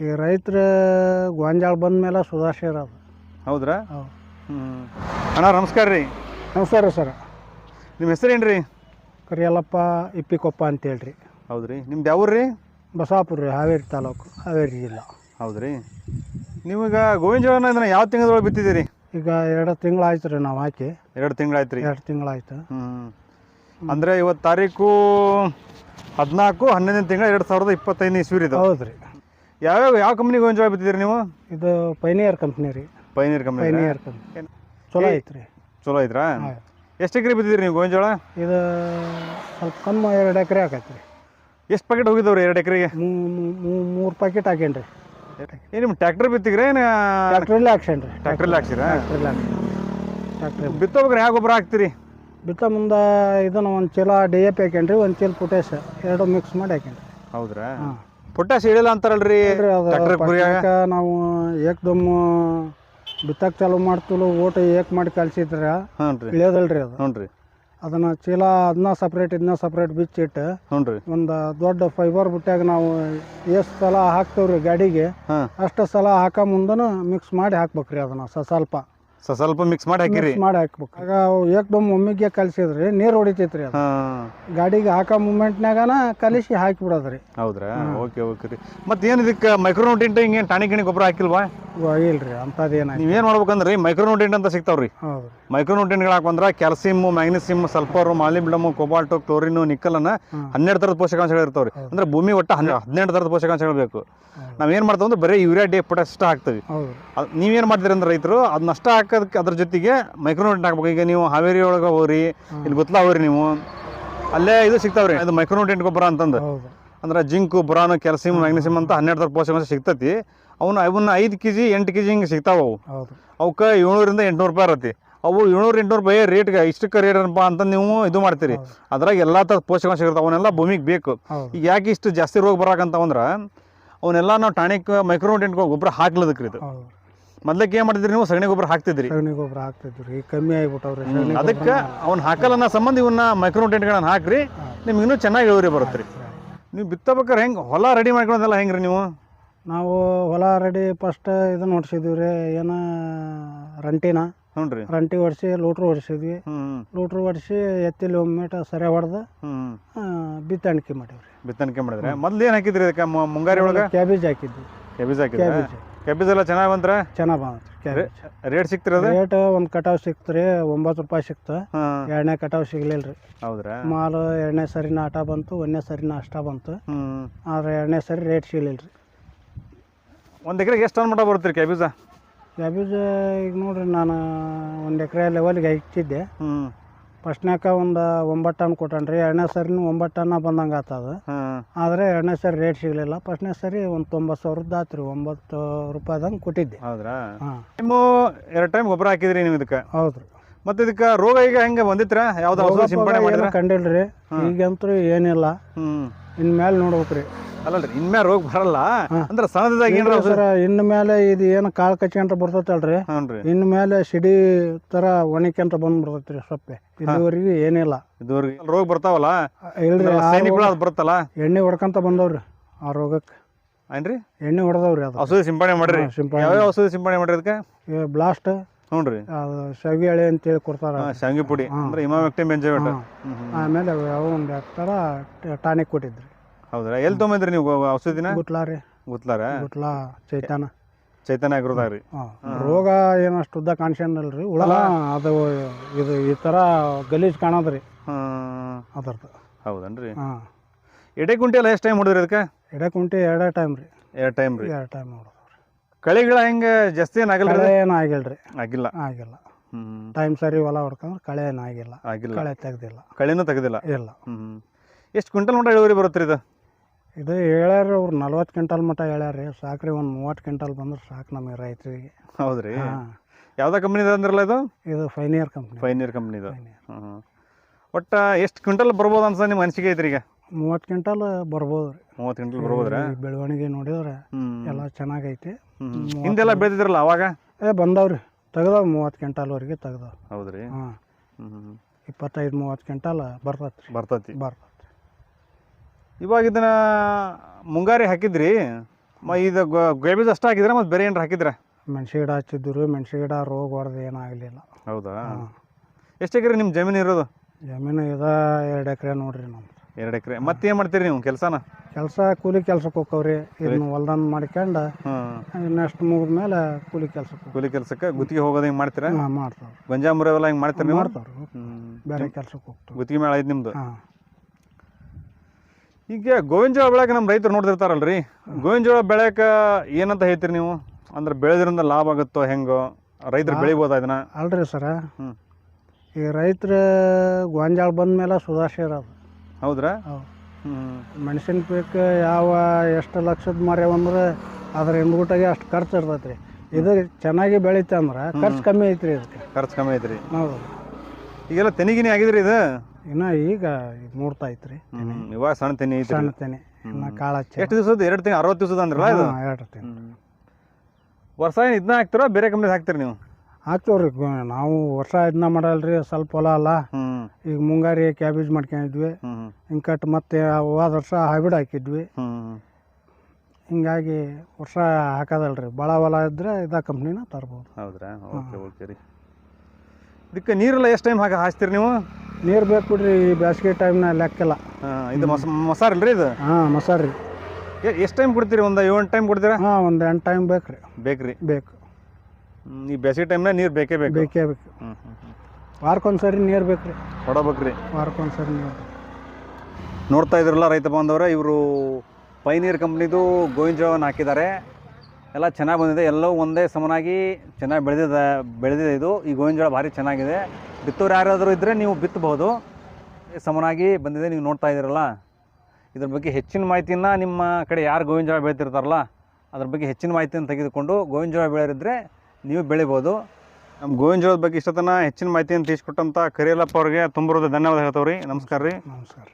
ಈ ರೈತರ ಗೊಂಜಾಳ ಬಂದ ಮೇಲೆ ಸುಧಾರಿಸ್ಯಾರ ಅದು. ಹೌದ್ರಾ? ಹೌದು. ಹ್ಞೂ ಅಣ್ಣ ನಮಸ್ಕಾರ ರೀ. ನಮಸ್ಕಾರ ಸರ್. ನಿಮ್ಮ ಹೆಸರೇನು ರೀ ಕರಿಯಲ್ಲಪ್ಪ ಇಪ್ಪಿಕೊಪ್ಪ ಅಂತೇಳಿ ರೀ ಹೌದು ರೀ ನಿಮ್ದು ಯಾವ ರೀ ಬಸಾಪುರ ರೀ ಹಾವೇರಿ ತಾಲೂಕು ಹಾವೇರಿ ಜಿಲ್ಲಾ. ಹೌದ್ರಿ. ನೀವೀಗ ಗೋವಿನ ಜೋಳನ ಇದನ್ನ ಯಾವ ತಿಂಗಳೊಳಗೆ ಬಿತ್ತಿದ್ದೀರಿ? ಈಗ ಎರಡು ತಿಂಗಳಾಯ್ತು ರೀ ನಾವು ಹಾಕಿ. ಎರಡು ತಿಂಗಳಾಯ್ತು ರೀ? ಎರಡು ತಿಂಗಳಾಯ್ತು. ಹ್ಞೂ ಅಂದರೆ ಇವತ್ತು ತಾರೀಕು ಹದಿನಾಲ್ಕು ಹನ್ನೊಂದನೇ ತಿಂಗಳು ಎರಡು ಸಾವಿರದ ಇಪ್ಪತ್ತೈದನೇ ಇಸ್ವಿ ಇದು. ಹೌದು ರೀ ಯಾವ್ಯಾವ ಯಾವ ಕಂಪ್ನಿ ಗೋವಿನ ಜೋಳ ಬಿತ್ತಿದ್ದೀರಿ ನೀವು? ಇದು ಪೈನಿಯರ್ ಕಂಪ್ನಿ ರೀ. ಪೈನಿಯರ್ ಕಂಪ್ನಿ ಪೈನಿಯರ್ ಕಂಪ್ನಿ ಚಲೋ ಐತೆ ರೀ. ಚಲೋ ಐತ್ರಾ? ಎಷ್ಟು ಎಕರೆ ಬಿತ್ತಿದ್ದೀರಿ ನೀವು ಗೋವಿನ ಜೋಳ ಇದು ಸ್ವಲ್ಪ ಕಮ್ಮಿ ಎರಡು ಎಕರೆ ಹಾಕೈತೆ ರೀ ಎಷ್ಟು ಪ್ಯಾಕೆಟ್ ಹೋಗಿದ್ದವ್ರಿ ಎರಡು ಎಕರೆಗೆ? ಮೂರು ಪ್ಯಾಕೆಟ್ ಹಾಕೇನ್ರಿ ರೀ ಏನು? ನಿಮ್ಮ ಟ್ಯಾಕ್ಟರ್ ಬಿತ್ತಿಗ್ರೆ ಏನು ಟ್ಯಾಕ್ಟ್ರಲ್ಲಿ ಹಾಕ್ಸೇನ್ರಿ ರೀ ಟ್ಯಾಕ್ಟ್ರಲ್ಲಿ ಹಾಕ್ಸಿರಾ ಟ್ಯಾಕ್ಟ್ರಲ್ಲಿ ಹಾಕ್ಸೇನಿ ಟ್ರ್ಯಾಕ್ಟ್ರಿ ಬಿತ್ತೋಬೇಕಾರೆ ಯಾವ ಗೊಬ್ಬರ ಹಾಕ್ತೀರಿ? ಬಿತ್ತ ಮುಂದೆ ಇದನ್ನು ಒಂದು ಚೀಲ ಡಿ ಎ ಪಿ ಹಾಕೇನ್ರಿ ಒಂದು ಚೀಲ ಪೊಟ್ಯಾಶ ಎರಡು ಮಿಕ್ಸ್ ಮಾಡಿ ಹಾಕೇನ್ರಿ ಹೌದ್ರಾ? ಹಾಂ. ಪೊಟ್ಯಾಶ್ ಇಳಿಲ್ಲ ಅಂತಾರಲ್ರಿ ಕುರಿಯಾಗ ನಾವು ಏಕ್ದಮ್ ಬಿತ್ತಕ್ಕೆ ಚಾಲು ಮಾಡ್ತಿಲ್ಲ ಓಟ ಏಕ್ ಮಾಡಿ ಕಲ್ಸಿದ್ರ ಹ್ಞೂ ರೀ ಇಳಿಯೋದಲ್ರಿ ಅದು. ಹ್ಞೂ ರೀ ಅದನ್ನು ಚೀಲ ಅದನ್ನ ಸಪ್ರೇಟ್ ಇದನ್ನ ಸಪ್ರೇಟ್ ಬಿಚ್ಚಿಟ್ಟು ಹ್ಞೂ ರೀ ಒಂದು ದೊಡ್ಡ ಫೈಬರ್ ಬುಟ್ಟ್ಯಾಗ ನಾವು ಎಷ್ಟು ಸಲ ಹಾಕ್ತೇವ್ರಿ ಗಾಡಿಗೆ ಅಷ್ಟು ಸಲ ಹಾಕೋ ಮುಂದನು ಮಿಕ್ಸ್ ಮಾಡಿ ಹಾಕ್ಬೇಕ್ರಿ ಅದನ್ನು ಸ ಸ್ವಲ್ಪ. ಸ ಸ್ವಲ್ಪ ಮಿಕ್ಸ್ ಮಾಡಿ ಹಾಕಿರಿ. ಮಿಕ್ಸ್ ಮಾಡಿ ಹಾಕ್ಬೇಕು. ಆಗ ಅವು ಏಕ್ದಮ್ ಒಮ್ಮಿಗೆ ಕಲಿಸಿದ್ರಿ ನೀರು ಹೊಡಿತೈತ್ರಿ ಅದು. ಹಾಂ. ಗಾಡಿಗೆ ಹಾಕೋ ಮೂಮೆಂಟ್ನಾಗನ ಕಲಿಸಿ ಹಾಕಿ ಬಿಡೋದ್ರಿ ಹೌದ್ರಾ ಓಕೆ ಓಕೆ ರೀ. ಮತ್ತೆ ಏನು ಇದಕ್ಕೆ ಮೈಕ್ರೋನ್ಯೂಟ್ರಿಂಟ್ ಹಿಂಗೆ ಟಾಣಿ ಗಿಣಿ ಗೊಬ್ಬರ ಹಾಕಿಲ್ವಾ? ಇಲ್ರಿ ಅಂಥದ್ದು ಏನಾಯ್ತು ನೀವೇನು ಮಾಡ್ಬೇಕಂದ್ರೆ? ಮೈಕ್ರೋನ್ಯೂಟ್ರಿಂಟ್ ಅಂತ ಸಿಗ್ತಾವ್ರಿ. ಹೌದು ಮೈಕ್ರೋನ್ಯೂಟ್ರಿಂಟ್ಗಳು ಹಾಕೊಂಡ್ರೆ calcium magnesium sulphur molybdenum cobalt chlorine nickel ಅನ್ನ ಹನ್ನೆರಡು ಥರದ ಪೋಷಕಾಂಶಗಳು ಇರ್ತಾವ್ರಿ ಅಂದ್ರೆ ಭೂಮಿ ಒಟ್ಟು ಹನ್ನೆ ಹದಿನೆಂಟು ಥರದ ಪೋಷಕಾಂಶಗಳು ಬೇಕು. ನಾವೇನು ಮಾಡ್ತೇವೆ ಅಂದ್ರೆ ಬರೀ ಯೂರಿಯಾ ಡಿ ಪೊಟ್ಯಾಸ್ ಅಷ್ಟು ಹಾಕ್ತೀವಿ. ಅದ್ ನೀವೇನು ಮಾಡ್ತೀರಿ ಅಂದ್ರೆ ರೈತರು ಅದನ್ನ ಅಷ್ಟ ಹಾಕೋದಕ್ಕೆ ಅದ್ರ ಜೊತೆಗೆ ಮೈಕ್ರೋನ್ಯೂಟ್ರಿಂಟ್ ಹಾಕ್ಬೇಕು. ಈಗ ನೀವು ಹಾವೇರಿ ಒಳಗೆ ಹೋಗ್ರಿ ಇಲ್ಲಿ ಗೊತ್ತಲ ಹೋಗ್ರಿ ನೀವು ಅಲ್ಲೇ ಇದು ಸಿಗ್ತಾವ್ರಿ. ಅದು ಮೈಕ್ರೋನ್ಯೂಟ್ರಿಂಟ್ ಗೊಬ್ಬರ ಅಂತಂದು. ಅಂದ್ರೆ ಜಿಂಕು ಬುರಾನು ಕ್ಯಾಲ್ಸಿಯಂ ಮ್ಯಾಗ್ನೀಸಿಯಂ ಅಂತ ಹನ್ನೆರಡು ಥರ ಪೋಷಕಾಂಶ ಸಿಗ್ತತಿ. ಅವನ್ನ ಅವನ್ನ ಐದು ಕೆ ಜಿ ಎಂಟು ಕೆ ಜಿ ಹಿಂಗೆ ಸಿಗ್ತಾವೆ ಅವು. ಅವಕ್ಕೆ ಏಳ್ನೂರಿಂದ ಎಂಟ್ನೂರು ರೂಪಾಯಿ ಇರತ್ತೆ. ಅವು ಏಳ್ನೂರು ಎಂಟುನೂರು ರೂಪಾಯಿ ರೇಟ್ಗೆ ಇಷ್ಟಕ್ಕೆ ರೇಟ್ ಏನಪ್ಪ ಅಂತ ನೀವು ಇದು ಮಾಡ್ತೀರಿ. ಅದ್ರಾಗ ಎಲ್ಲ ಥರದ ಪೋಷಕಾಂಶ ಇರ್ತಾವೆ. ಅವನ್ನೆಲ್ಲ ಭೂಮಿಗೆ ಬೇಕು. ಈಗ ಯಾಕೆ ಇಷ್ಟು ಜಾಸ್ತಿ ರೋಗ ಬರಾಕಂತಾವಂದ್ರೆ ಅವನ್ನೆಲ್ಲ ನಾವು ಟಾನಿಕ್ ಮೈಕ್ರೋನ್ಯೂಟ್ರಿಂಟ್ ಗೊಬ್ಬರ ಹಾಕ್ಲದಕ್ರಿ ಇದು. ಮೊದ್ಲಕ್ಕೆ ಏನು ಮಾಡಿದ್ರಿ ನೀವು? ಸಗಣಿ ಗೊಬ್ಬರ ಹಾಕ್ತಿದ್ರಿ. ಸಗಣಿ ಗೊಬ್ಬರ ಹಾಕ್ತಿದ್ರಿ. ರೀ ಕಮ್ಮಿ ಆಗಿಬಿಟ್ಟವ್ರಿ ಅದಕ್ಕೆ ಅವ್ನ ಹಾಕಲ್ಲ ಸಂಬಂಧ ಇವನ್ನ ಮೈಕ್ರೋನ್ಯೂಟ್ರಿಂಟ್ಗಳನ್ನ ಹಾಕ್ರಿ. ನಿಮ್ಗೆ ಇನ್ನೂ ಚೆನ್ನಾಗಿ ಇಳುವರಿ ಬರುತ್ತೆ ರೀ. ನೀವು ಬಿತ್ತಬೇಕಾರೆ ಹೆಂಗೆ ಹೊಲ ರೆಡಿ ಮಾಡ್ಕೊಳೋದೆಲ್ಲ ಹೆಂಗೆ ರೀ ನೀವು? ನಾವು ಹೊಲ ರೆಡಿ ಫಸ್ಟ್ ಇದನ್ನ ಹೊಡ್ಸಿದ್ವಿ ರೀ ಏನ ರಂಟಿನ. ಹ್ಞೂ ರೀ. ರಂಟಿ ಹೊಡ್ಸಿ ಲೂಟ್ರು ಹೊಡ್ಸಿದ್ವಿ. ಲೂಟ್ರು ಹೊಡ್ಸಿ ಎತ್ತಿಲಿ ಒಮ್ಮೆ ಸರಿ ಹೊಡೆದು ಬಿತ್ತಣಿಕೆ ಮಾಡೀವಿ ಬಿತ್ತನಿಕೆ ಮಾಡಿದ್ರೆ? ಮೊದ್ಲು ಏನು ಹಾಕಿದ್ರಿ ಇದಕ್ಕೆ? ಮ- ಮುಂಗಾರಿ ಒಳಗೆ? ಕ್ಯಾಬೇಜ್ ಹಾಕಿದ್ವಿ. ಕ್ಯಾಬೇಜ್ ಹಾಕಿದ್ರೆ? ಕ್ಯಾಬೇಜ್ ಕೆಬೀಜ್ ಎಲ್ಲ ಚೆನ್ನಾಗಿ ಬಂದ್ರೆ ಚೆನ್ನಾಗಿ ಬಂದತ್ರಿ ಕ್ಯಾಬೇಜ್ ರೇಟ್ ಸಿಕ್ತಿರ ರೇಟ್ ಒಂದು ಕಟಾವ್ ಸಿಕ್ತ್ರಿ ಒಂಬತ್ತು ರೂಪಾಯಿ ಸಿಕ್ತು. ಹಾಂ. ಎರಡನೇ ಕಟಾವ್ ಸಿಗ್ಲಿಲ್ರಿ. ರೀ ಹೌದ್ರಾ? ಮಾಲು ಎರಡನೇ ಸರಿ ಆಟ ಬಂತು ಒಂದನೇ ಸರಿ ಅಷ್ಟ ಬಂತು. ಹ್ಞೂ ಆದ್ರೆ ಎರಡನೇ ಸರಿ ರೇಟ್ ಸಿಗ್ಲಿಲ್ರಿ. ರೀ ಒಂದು ಎಕರೆಗೆ ಎಷ್ಟು ಟನ್ ಮಟ ಬರುತ್ತೆ ರೀ ಕ್ಯಾಬೀಜ ಕ್ಯಾಬೇಜ್ ಈಗ ನೋಡ್ರಿ ನಾನು ಒಂದು ಎಕರೆ ಲೆವೆಲ್ಗೆ ಹೆಚ್ಚಿದ್ದೆ ಹ್ಞೂ ಫಸ್ಟ್ನ್ಯಾಕ ಒಂದು ಒಂಬತ್ತು ಟನ್ ಕೊಟ್ಟನ್ರಿ ರೀ ಎರಡನೇ ಸರಿನೂ ಒಂಬತ್ತು ಟನ್ನ ಬಂದಂಗೆ ಆತದ. ಹಾಂ. ಆದರೆ ಎರಡನೇ ಸರಿ ರೇಟ್ ಸಿಗಲಿಲ್ಲ. ಫಸ್ಟ್ನೇ ಸರಿ ಒಂದು ತೊಂಬತ್ತು ಸಾವಿರದ್ದು ಆತು ರೀ ಒಂಬತ್ತು ರೂಪಾಯ್ದಂಗೆ ಕೊಟ್ಟಿದ್ದೆ. ಹೌದ್ರಾ? ಹಾಂ. ನಿಮ್ಮ ಎರಡು ಟೈಮ್ ಗೊಬ್ಬರ ಹಾಕಿದ್ರಿ ನೀವು ಇದಕ್ಕೆ? ಹೌದು ರೀ. ಮತ್ತೆ ಇದಕ್ಕೆ ರೋಗ ಈಗ ಹೆಂಗೆ ಬಂದಿತ್ರ? ಯಾವ್ದು ಔಷಧ ಸಿಂಪಡಣೆ ಮಾಡಿದ್ರ? ಕಂಡಿಲ್ಲ ರೀ ಈಗಂತೂ ಏನಿಲ್ಲ. ಹ್ಞೂ ಇನ್ಮೇಲೆ ನೋಡ್ಬೇಕು ರೀ ಅಲ್ಲಲ್ರಿ ಇನ್ಮ್ಯಾಲ ರೋಗ ಬರಲ್ಲ. ಅಂದ್ರೆ ಸಣ್ಣದಾಗ ಏನ್ರ ಸರ್ ಮೇಲೆ ಇದು ಏನು ಕಾಳು ಕಚ್ಕೊಂತ ಬರ್ತೈತಲ್ರಿ? ಹ್ಞೂ ರೀ. ಇನ್ನು ಮೇಲೆ ಸಿಡಿ ಥರ ಒಣಕ್ಯಂತ ಬಂದ್ಬಿಡ್ತೈತೆ ರೀ ಸೊಪ್ಪೆ. ಇಲ್ಲಿವರೆಗೆ ಏನಿಲ್ಲ. ಇದುವರೆಗೆ ರೋಗ ಬರ್ತಾವಲ್ಲ? ಇಲ್ರಿ ಆ ಸೈನಿಕಗಳು ಅದು ಬರುತ್ತಲ್ಲ? ಎಣ್ಣೆ ಹೊಡ್ಕೊಂತ ಬಂದವ್ರಿ ಆ ರೋಗಕ್ಕೆ ಏನ್ರಿ? ಎಣ್ಣೆ ಹೊಡೆದವ್ರಿ ಅದು. ಔಷಧಿ ಸಿಂಪಡಣೆ ಮಾಡ್ರಿ. ಸಿಂಪಡಣೆ ಯಾವ್ಯಾವ ಔಷಧಿ ಸಿಂಪಡಣೆ ಮಾಡ್ರಿ ಅದಕ್ಕೆ? ಬ್ಲಾಸ್ಟ್. ಹ್ಞೂ ರೀ. ಅದು ಶಾವಿಗೆ ಎಳೆ ಅಂತೇಳಿ ಕೊಡ್ತಾರ. ಶಾವಿಗೆ ಪುಡಿ. ಅಂದ್ರೆ ಇಮಾಮೆಕ್ಟಿನ್ ಬೆಂಜೋವೇಟ್ ಆಮೇಲೆ ಯಾವ ಒಂದು ಥರ ಟಾನಿಕ್ ಕೊಟ್ಟಿದ್ರಿ. ಹೌದ್ರಾ? ಎಲ್ಲಿ ತೊಗೊಂಬಂದ್ರಿ ನೀವು ಔಷಧಿ ಔಷಧಿನ? ಗುಟ್ಲಾ ರೀ. ಗೊತ್ತಲಾರ ಗುಟ್ಲಾ ಚೈತಾನ. ಚೈತನ್ಯ ಆಗಿರೋದಾಗ್ರಿ. ಹಾಂ ರೋಗ ಏನಷ್ಟು ಉದ್ದ ಕಾಣಿಸ್ಕೊಂಡಲ್ರಿ ಹುಳ ಅದು ಇದು ಈ ಥರ ಗಲೀಜ್ ಕಾಣೋದ್ರಿ. ಅದರ್ದು. ಹೌದನ್ರಿ? ಹಾಂ. ಎಡೆ ಕುಂಟಿ ಎಲ್ಲ ಎಷ್ಟು ಟೈಮ್ ಹೊಡೆದ್ರಿ ಅದಕ್ಕೆ? ಎಡೆ ಕುಂಟಿ ಎರಡೇ ಟೈಮ್ ರೀ. ಎರಡು ಟೈಮ್ ರೀ. ಎರಡು ಟೈಮ್ ನೋಡೋದು ಕಳೆಗಳ ಹೆಂಗೆ ಜಾಸ್ತಿ ಏನು ಆಗಲ್ಲ ಕಳೆ ಏನು ಆಗಿಲ್ಲ ರೀ ಆಗಿಲ್ಲ. ಆಗಿಲ್ಲ. ಹ್ಞೂ ಟೈಮ್ ಸರಿ ಹೊಲ ಹೊಡ್ಕೊಂಡ್ರೆ ಕಳೆ ಏನು ಆಗಿಲ್ಲ. ಆಗಿಲ್ಲ. ಕಳೆ ತೆಗ್ದಿಲ್ಲ. ಕಳೆನೂ ತೆಗ್ದಿಲ್ಲ? ಇಲ್ಲ. ಹ್ಞೂ ಎಷ್ಟು ಕ್ವಿಂಟಲ್ ಮಟ್ಟ ಇಳುವರಿ ಬರುತ್ತೆ ರೀ ಇದು? ಇದು ಹೇಳ್ಯಾರ ಅವ್ರು ನಲ್ವತ್ತು ಕ್ವಿಂಟಲ್ ಮಟ್ಟ ಹೇಳ್ಯಾರ ರೀ ಸಾಕ್ರಿ ಒಂದು ಮೂವತ್ತು ಕ್ವಿಂಟಲ್ ಬಂದ್ರೆ ಸಾಕು ನಮಗೆ ರೈತರಿಗೆ. ಹೌದ್ರಿ? ಹಾಂ. ಯಾವ್ದಾ ಕಂಪ್ನಿದ ಅಂದ್ರಲ್ಲ ಇದು? ಇದು ಫೈನಿಯರ್ ಕಂಪ್ನಿ ಫೈನಿಯರ್ ಕಂಪ್ನಿದು. ಹ್ಞೂ ಒಟ್ಟು ಎಷ್ಟು ಕ್ವಿಂಟಲ್ ಬರ್ಬೋದು ಅನ್ಸ ನಿಮ್ಮ ಅನಿಸಿಕೆ ಐತ್ರಿ ಈಗ? ಮೂವತ್ತು ಕ್ವಿಂಟಲ್ ಬರ್ಬೋದು ರೀ. ಮೂವತ್ತು ಕ್ವಿಂಟಲ್ ಬರ್ಬೋದ್ರಾ? ಈ ಬೆಳವಣಿಗೆ ನೋಡಿದ್ರೆ ಹ್ಞೂ ಎಲ್ಲ ಚೆನ್ನಾಗೈತಿ. ಹಿಂದೆಲ್ಲ ಬೆಳೆದಿದ್ರಲ್ಲ ಅವಾಗ? ಏ ಬಂದವ್ರಿ. ತೆಗ್ದಾವ್ ಮೂವತ್ತು ಕ್ವಿಂಟಲ್ವರೆಗೆ ತೆಗ್ದಾವ್. ಹೌದ್ರಿ? ಹಾಂ. ಹ್ಞೂ ಇಪ್ಪತ್ತೈದು ಮೂವತ್ತು ಕ್ವಿಂಟಲ್ ಬರ್ತೈತೆ ರೀ ಬರ್ತತಿ. ಬರ್ತೈತೆ ಇವಾಗ ಇದನ್ನ ಮುಂಗಾರಿ ಹಾಕಿದ್ರಿ ಮ ಇದು ಗೋಬಿ ಬೀಜ ಅಷ್ಟೇ ಹಾಕಿದ್ರೆ ಮತ್ತೆ ಬೇರೆ ಏನಾರು ಹಾಕಿದ್ರೆ? ಮೆಣಸಿನ ಗಿಡ ಹಚ್ಚಿದ್ರು ಮೆಣಸಿನ ಗಿಡ ರೋಗ ಹೊಡೆದು ಏನಾಗಲಿಲ್ಲ. ಹೌದಾ? ಎಷ್ಟು ಎಕರೆ ನಿಮ್ಮ ಜಮೀನು ಇರೋದು? ಜಮೀನು ಇದ ಎರಡು ಎಕರೆ ನೋಡ್ರಿ ನಮ್ದು. ಎರಡು ಎಕರೆ. ಮತ್ತೆ ಏನು ಮಾಡ್ತೀರಿ ನೀವು ಕೆಲಸನ? ಕೆಲಸ ಕೂಲಿ ಕೆಲ್ಸಕ್ಕೆ ಹೋಗ್ತಾವ್ರಿ ಇದನ್ನ ಹೊಲ್ದಂದು ಮಾಡ್ಕೊಂಡು ನೆಕ್ಸ್ಟ್ ಮುಗಿದ ಮೇಲೆ ಕೂಲಿ ಕೆಲಸಕ್ಕೆ ಕೂಲಿ ಕೆಲಸಕ್ಕೆ ಗುತ್ತಿಗೆ ಹೋಗೋದು ಹಿಂಗೆ ಮಾಡ್ತೀರಾ? ಮಾಡ್ತಾರೆ ಮಾಡ್ತಾವ್ರಿ. ಗೊಂಜಾ ಎಲ್ಲ ಹಿಂಗೆ ಮಾಡ್ತೀರಿ ನೀವು? ಮಾಡ್ತಾವ್ರಿ. ಬೇರೆ ಕೆಲ್ಸಕ್ಕೆ ಹೋಗ್ತಾವ್ರಿ ಗುತ್ತಿಗೆ ಮೇಳ ಐತೆ ನಿಮ್ದು? ಹಾಂ. ಈಗ ಗೋವಿನ ಜೋಳ ಬೆಳೆಗೆ ನಮ್ಮ ರೈತರು ನೋಡ್ತಿರ್ತಾರಲ್ರಿ ಗೋವಿನ ಜೋಳ ಬೆಳೆಯಕ್ಕೆ ಏನಂತ ಹೇಳ್ತೀರಿ ನೀವು? ಅಂದ್ರೆ ಬೆಳೆದ್ರಿಂದ ಲಾಭ ಆಗುತ್ತೋ ಹೆಂಗೋ? ರೈತರು ಬೆಳಿಬೋದಾ ಇದನ್ನ? ಅಲ್ರಿ ಸರ. ಈ ರೈತರ ಬಂದಮೇಲೆ ಬಂದ್ಮೇಲೆ ಸುಧಾರಿಸಿರೋದು ಹೌದ್ರಾ? ಹೌದು. ಮೆಣಸಿನ ಪೀಕ್ ಯಾವ ಎಷ್ಟು ಲಕ್ಷದ ಮಾರ್ಯಾವಂದ್ರೆ ಅದ್ರ ಹಿಂದ್ಗುಟಾಗೆ ಅಷ್ಟು ಖರ್ಚು ಇರ್ತೈತೆ ರೀ ಇದು ಚೆನ್ನಾಗಿ ಬೆಳೀತಂದ್ರೆ ಖರ್ಚು ಕಮ್ಮಿ ಐತ್ರಿ ಇದಕ್ಕೆ. ಖರ್ಚು ಕಮ್ಮಿ ಐತ್ರಿ. ಹೌದು. ಈಗೆಲ್ಲ ತೆನಿಗಿನಿ ಆಗಿದ್ರಿ ಇದು? ಇನ್ನು ಈಗ ಮೂಡ್ತಾ ಐತ್ರಿ. ಹ್ಮ್. ಇವಾಗ ಸಣ್ಣ ತೆನಿ ಐತ್ರಿ. ಸಣ್ಣ ತೆನೆ. ಇನ್ನು ಕಾಳು ಹಚ್ಚಿ. ಎಷ್ಟು ದಿವಸದ? ಎರಡು ತಿಂಗಳು ಅರವತ್ತು ದಿವಸದ ಅಂದ್ರಲ್ಲ ಇದು? ಎರಡು ತಿಂಗಳು. ವರ್ಷ ಏನು ಇದನ್ನ ಹಾಕ್ತೀರಾ? ಬೇರೆ ಕಂಪ್ನಿ ಹಾಕ್ತೀರಿ ನೀವು? ಹಾಕ್ತೇವ್ರಿ. ಗೊ- ನಾವು ವರ್ಷ ಇದನ್ನ ಮಾಡಲ್ರಿ. ಸ್ವಲ್ಪ ಹೊಲ ಅಲ್ಲ. ಈಗ ಮುಂಗಾರಿ ಕ್ಯಾಬೇಜ್ ಮಾಡ್ಕೊಂಡಿದ್ವಿ. ಹಿಂಗ್ ಹಿಂಕಟ್ ಮತ್ತೆ ಹೋದ ವರ್ಷ ಹೈಬ್ರಿಡ್ ಹಾಕಿದ್ವಿ. ಹಿಂಗಾಗಿ ವರ್ಷ ಹಾಕೋದಲ್ರಿ. ಭಾಳ ಹೊಲ ಇದ್ರೆ ಇದ ಕಂಪ್ನಿನ ತರ್ಬೋದು. ಹೌದ್ರಾ? ಓಕೆ ಓಕೆ ರೀ. ಇದಕ್ಕೆ ನೀರೆಲ್ಲ ಎಷ್ಟು ಟೈಮ್ ಹಾಕಿ ಹಾಸ್ತೀರಿ ನೀವು? ನೀರು ಬೇಕು ಬಿಡ್ರಿ ಈ ಬೇಸಿಗೆ ಟೈಮ್ನ ಲೆಕ್ಕಲ್ಲ. ಹಾಂ ಇದು ಮಸ ಮಸಾರ ಇಲ್ರಿ ಇದು? ಹಾಂ ರೀ ಎಷ್ಟು ಟೈಮ್ ಕೊಡ್ತೀರಿ? ಒಂದು ಏಳು ಟೈಮ್ ಕೊಡ್ತೀರಾ? ಹಾಂ ಒಂದು ಎಂಟು ಟೈಮ್ ಬೇಕು ರೀ ಬೇಕ್ರಿ. ಬೇಕು. ಹ್ಮ್, ಈ ಬೇಸಿಗೆ ಟೈಮ್ನಾಗ ನೀರು ಬೇಕೇ ಬೇಕು. ಬೇಕೇ ಬೇಕು. ಹ್ಞೂ ಹ್ಞೂ ಹ್ಞೂ ವಾರಕ್ಕೊಂದು ಸರಿ ನೀರು ಬೇಕು ರೀ ಕೊಡಬೇಕ್ರಿ. ವಾರಕ್ಕೊಂದು ಸರಿ ನೀರು ನೋಡ್ತಾ ಇದ್ರಲ್ಲ ರೈತ ಬಾಂಧವರೇ ಇವರು ಪೈನೀರ್ ಕಂಪ್ನಿದು ಗೋವಿನ ಜೋಳವನ್ನು ಹಾಕಿದ್ದಾರೆ. ಎಲ್ಲ ಚೆನ್ನಾಗಿ ಬಂದಿದೆ. ಎಲ್ಲವೂ ಒಂದೇ ಸಮನಾಗಿ ಚೆನ್ನಾಗಿ ಬೆಳೆದಿದೆ ಬೆಳೆದಿದೆ ಇದು. ಈ ಗೋವಿನ ಜೋಳ ಭಾರಿ ಚೆನ್ನಾಗಿದೆ. ಬಿತ್ತೋರು ಯಾರಾದರೂ ಇದ್ದರೆ ನೀವು ಬಿತ್ತಬಹುದು. ಸಮನಾಗಿ ಬಂದಿದೆ, ನೀವು ನೋಡ್ತಾ ಇದ್ದೀರಲ್ಲ. ಇದ್ರ ಬಗ್ಗೆ ಹೆಚ್ಚಿನ ಮಾಹಿತಿನ ನಿಮ್ಮ ಕಡೆ ಯಾರು ಗೋವಿನ ಜೋಳ ಬೆಳೀತಿರ್ತಾರಲ್ಲ, ಅದ್ರ ಬಗ್ಗೆ ಹೆಚ್ಚಿನ ಮಾಹಿತಿಯನ್ನು ತೆಗೆದುಕೊಂಡು ಗೋವಿನ ಜೋಳ ಬೆಳೆಯೋರಿದ್ದರೆ ನೀವು ಬೆಳಿಬೋದು. ನಮ್ಮ ಗೋವಿನ ಜೋಳದ ಬಗ್ಗೆ ಇಷ್ಟತನ ಹೆಚ್ಚಿನ ಮಾಹಿತಿಯನ್ನು ತಿಳಿಸ್ಕೊಟ್ಟಂಥ ಕರಿಯಲ್ಲಪ್ಪ ಅವ್ರಿಗೆ ತುಂಬ ಧನ್ಯವಾದ ಹೇಳ್ತಾವ್ರಿ ನಮಸ್ಕಾರ ರೀ. ನಮಸ್ಕಾರ